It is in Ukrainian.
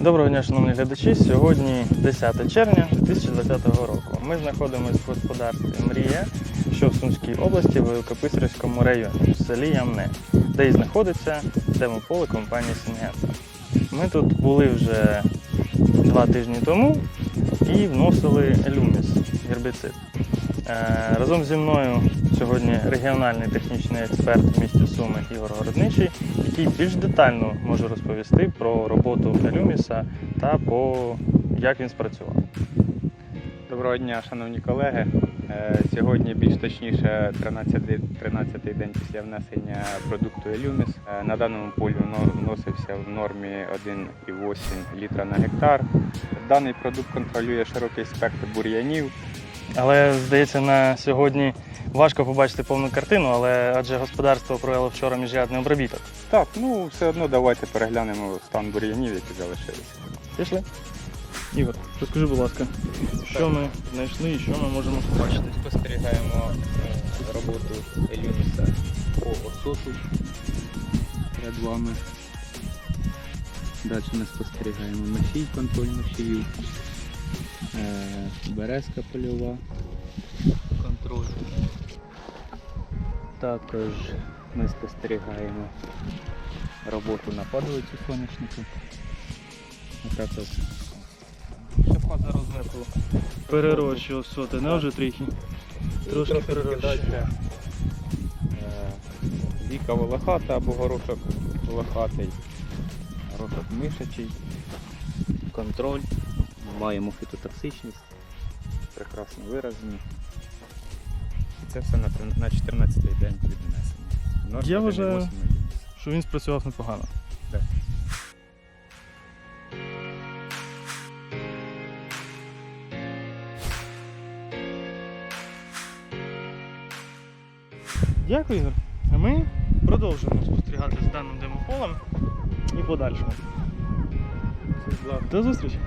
Доброго дня, шановні глядачі. Сьогодні 10 червня 2020 року. Ми знаходимося в господарстві Мрія, що в Сумській області, в Великописарівському районі, в селі Ямне, де і знаходиться демополе компанії Сінгента. Ми тут були вже два тижні тому і вносили елюміс, гербіцид. Е, Разом зі мною сьогодні регіональний технічний експерт в місті Суми Ігор Городничий, який більш детально може розповісти про роботу Елюміса та по як він спрацював. Доброго дня, шановні колеги. Е, Сьогодні більш точніше 13 13-й день після внесення продукту Елюміс. Е, На даному полі вносився в нормі 1,8 літра на гектар. Даний продукт контролює широкий спектр бур'янів. Але здається, на сьогодні важко побачити повну картину, але адже господарство провело вчора міжрядний обробіток. Так, ну все одно давайте переглянемо стан бур'янів, які залишилися. Пішли? Ігор, розкажи, будь ласка, що ми знайшли і що ми можемо побачити. Спостерігаємо е, роботу Елюміса по осоту перед вами. Далі ми спостерігаємо мощій, контроль мощів, березка польова, контроль. Також ми спостерігаємо роботу на падалицю соняшнику. Також Ще фаза розметила. Перерощу соти, не вже трохи. Трошки перерощу. далі. Е, Віка волохата або горошок волохатий, горошок мишачий, контроль. Маємо фітотоксичність, прекрасно виражені. І це все на, 14-й день від внесення. Я вважаю- Що він спрацював непогано. Так. Дякую, Ігор. А ми продовжуємо спостерігати з даним демополем і подальшому. До зустрічі!